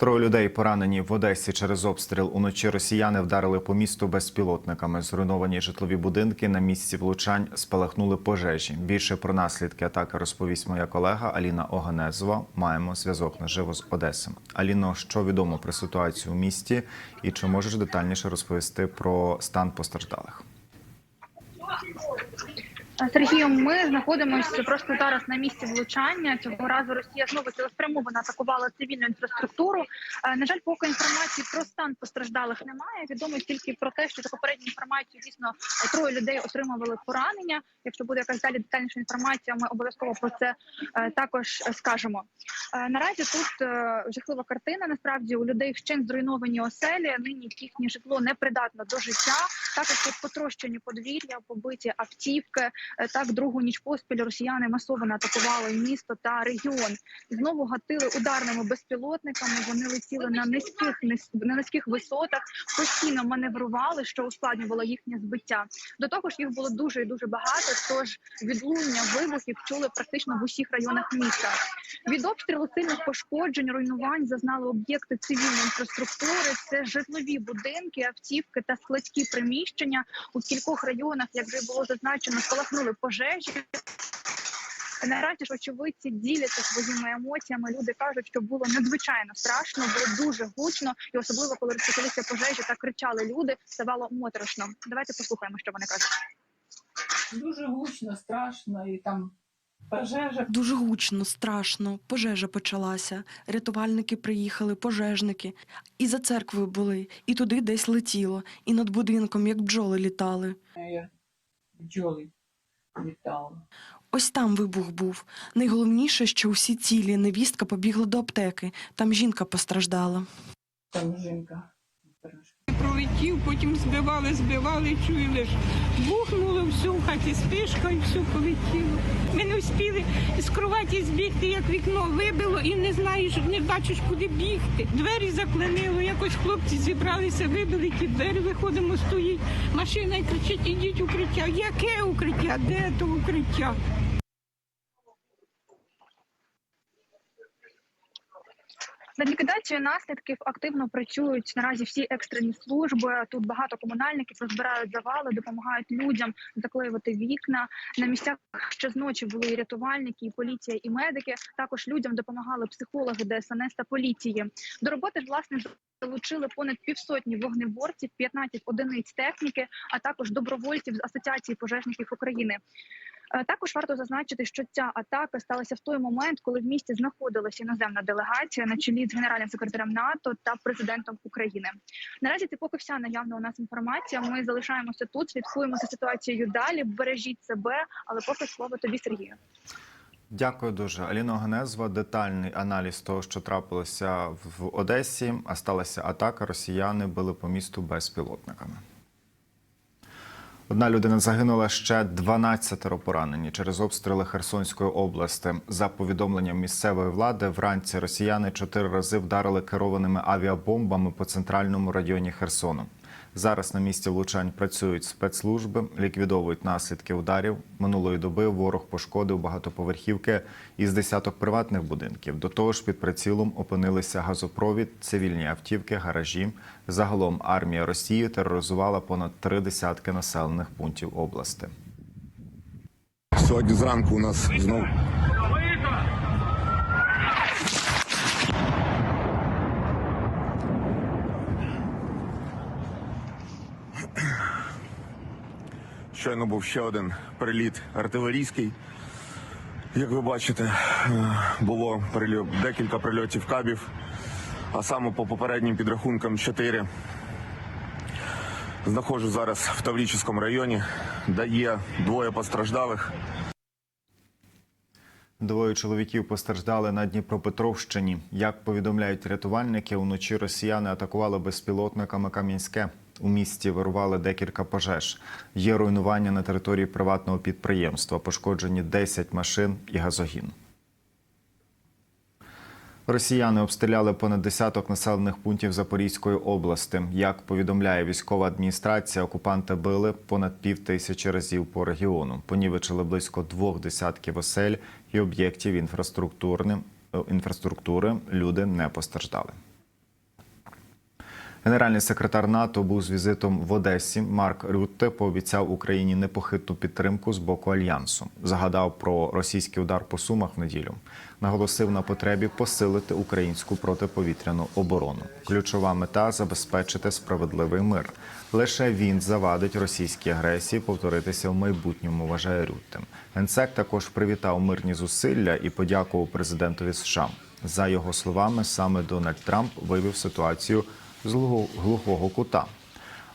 Троє людей поранені в Одесі через обстріл. Уночі росіяни вдарили по місту безпілотниками. Зруйновані житлові будинки на місці влучань спалахнули пожежі. Більше про наслідки атаки розповість моя колега Аліна Оганезова. Маємо зв'язок наживо з Одеси. Аліно, що відомо про ситуацію у місті, і чи можеш детальніше розповісти про стан постраждалих? Сергію, ми знаходимося просто зараз на місці влучання. Цього разу Росія знову цілеспрямовано атакувала цивільну інфраструктуру. Е, На жаль, поки інформації про стан постраждалих немає. Відомо тільки про те, що за попередню інформацію дійсно троє людей отримували поранення. Якщо буде якась далі детальніша інформація, ми обов'язково про це е, також скажемо. Е, Наразі тут жахлива картина. Насправді у людей вщент зруйновані оселі. Нині їхнє житло непридатно до життя. Також потрощені подвір'я, побиті автівки. Е, Так, другу ніч поспіль росіяни масово атакували місто та регіон. Знову гатили ударними безпілотниками. Вони летіли на низьких низь- на низьких висотах, постійно маневрували, що ускладнювало їхнє збиття. До того ж, їх було дуже і дуже багато. Тож відлуння вибухів чули практично в усіх районах міста. Від обстрілу сильних пошкоджень, руйнувань зазнали об'єкти цивільної інфраструктури. Це житлові будинки, автівки та складські приміщення. У кількох районах, як вже було зазначено, спалахнули пожежі. Наразі ж очевидці діляться своїми емоціями. Люди кажуть, що було надзвичайно страшно, було дуже гучно, і особливо коли розпочалися пожежі та кричали люди, ставало моторошно. Давайте послухаємо, що вони кажуть. Дуже гучно, страшно, і там пожежа. Дуже гучно, страшно. Пожежа почалася. Рятувальники приїхали, пожежники. І за церквою були, і туди десь летіло, і над будинком, як бджоли літали. е, бджоли літали. Ось там вибух був. Найголовніше, що усі цілі невістка побігла до аптеки. Там жінка постраждала. Там жінка. Пролетів, потім збивали, збивали, чуєш, бухнуло все в хаті, спишка і все полетіло. Ми не встигли з кроваті збігти, як вікно вибило, і не знаєш, не бачиш, куди бігти. Двері заклинило, якось хлопці зібралися, вибили ті двері, виходимо, стоїть. Машина і кричить, ідіть укриття. Яке укриття? Де то укриття? Над ліквідацією наслідків активно працюють наразі всі екстрені служби. Тут багато комунальників розбирають завали, допомагають людям заклеювати вікна. На місцях ще зночі були і рятувальники, і поліція, і медики. Також людям допомагали психологи ДСНС та поліції. До роботи власне залучили понад півсотні вогнеборців, 15 одиниць техніки, а також добровольців з асоціації пожежників України. Е, Також варто зазначити, що ця атака сталася в той момент, коли в місті знаходилася іноземна делегація на чолі з генеральним секретарем НАТО та президентом України. Наразі це поки вся наявна у нас інформація. Ми залишаємося тут, слідкуємо за ситуацією далі. Бережіть себе, але поки слово тобі, Сергію. Дякую дуже. Аліна Оганезова. Детальний аналіз того, що трапилося в Одесі. А сталася атака. Росіяни били по місту безпілотниками. Одна людина загинула ще 12 поранені через обстріли Херсонської області. За повідомленням місцевої влади, вранці росіяни чотири рази вдарили керованими авіабомбами по центральному районі Херсону. Зараз на місці влучань працюють спецслужби, ліквідовують наслідки ударів. Минулої доби ворог пошкодив багатоповерхівки із десяток приватних будинків. До того ж, під прицілом опинилися газопровід, цивільні автівки, гаражі. Загалом армія Росії тероризувала понад три десятки населених пунктів області. Сьогодні зранку у нас знову щойно був ще один приліт артилерійський. Як ви бачите, е, було декілька прильотів кабів, а саме по попереднім підрахункам чотири. Знаходжу зараз в Таврічському районі, де є двоє постраждалих. Двоє чоловіків постраждали на Дніпропетровщині. Як повідомляють рятувальники, уночі росіяни атакували безпілотниками Кам'янське. У місті вирували декілька пожеж. Є руйнування на території приватного підприємства. Пошкоджені 10 машин і газогін. Росіяни обстріляли понад десяток населених пунктів Запорізької області. Як повідомляє військова адміністрація, окупанти били понад пів тисячі разів по регіону. Понівечили близько двох десятків осель і об'єктів е, інфраструктури. Люди не постраждали. Генеральний секретар НАТО був з візитом в Одесі. Марк Рютте пообіцяв Україні непохитну підтримку з боку альянсу. Загадав про російський удар по сумах в неділю. Наголосив на потребі посилити українську протиповітряну оборону. Ключова мета забезпечити справедливий мир. Лише він завадить російській агресії повторитися в майбутньому. Вважає Рютте. Генсек також привітав мирні зусилля і подякував президентові США. За його словами, саме Дональд Трамп вивів ситуацію з глухо- глухого кута.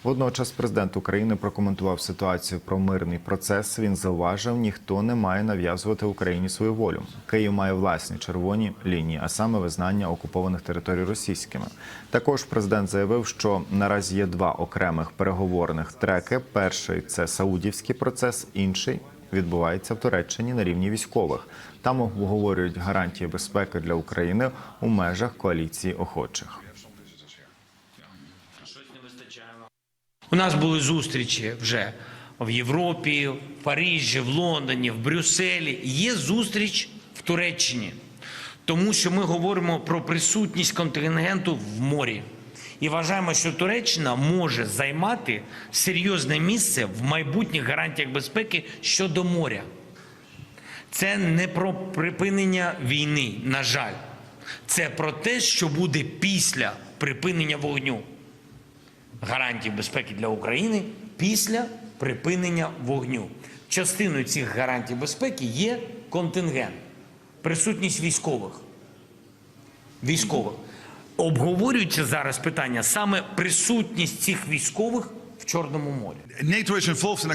Водночас президент України прокоментував ситуацію про мирний процес. Він зауважив, ніхто не має нав'язувати Україні свою волю. Київ має власні червоні лінії, а саме визнання окупованих територій російськими. Також президент заявив, що наразі є два окремих переговорних треки. Перший це саудівський процес, інший відбувається в Туреччині на рівні військових. Там обговорюють гарантії безпеки для України у межах коаліції охочих. У нас були зустрічі вже в Європі, в Парижі, в Лондоні, в Брюсселі. Є зустріч в Туреччині, тому що ми говоримо про присутність контингенту в морі. І вважаємо, що Туреччина може займати серйозне місце в майбутніх гарантіях безпеки щодо моря. Це не про припинення війни, на жаль. Це про те, що буде після припинення вогню гарантій безпеки для України після припинення вогню. Частиною цих гарантій безпеки є контингент, присутність військових. Військових. Обговорюється зараз питання саме присутність цих військових в Чорному морі. NATO is involved in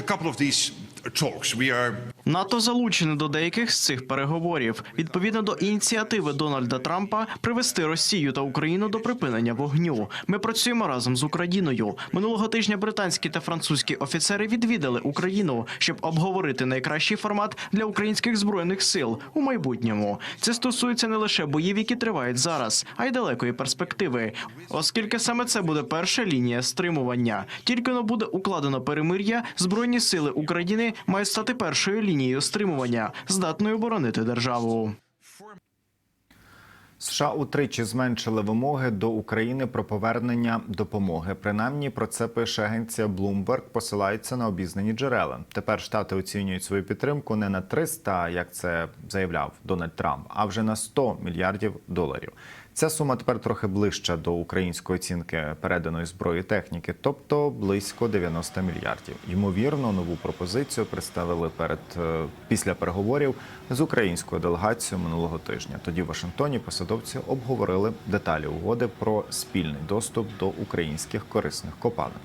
НАТО залучене до деяких з цих переговорів відповідно до ініціативи Дональда Трампа привести Росію та Україну до припинення вогню. Ми працюємо разом з Україною. Минулого тижня британські та французькі офіцери відвідали Україну, щоб обговорити найкращий формат для українських збройних сил у майбутньому. Це стосується не лише боїв, які тривають зараз, а й далекої перспективи, оскільки саме це буде перша лінія стримування. Тільки но буде укладено перемир'я, збройні сили України мають стати першою лінією стримування, здатною оборонити державу. США утричі зменшили вимоги до України про повернення допомоги. Принаймні про це пише агенція Bloomberg, посилається на обізнані джерела. Тепер штати оцінюють свою підтримку не на 300, як це заявляв Дональд Трамп, а вже на 100 мільярдів доларів. Ця сума тепер трохи ближча до української оцінки переданої зброї техніки, тобто близько 90 мільярдів. Ймовірно, нову пропозицію представили перед е, після переговорів з українською делегацією минулого тижня. Тоді в Вашингтоні посадовці обговорили деталі угоди про спільний доступ до українських корисних копалин.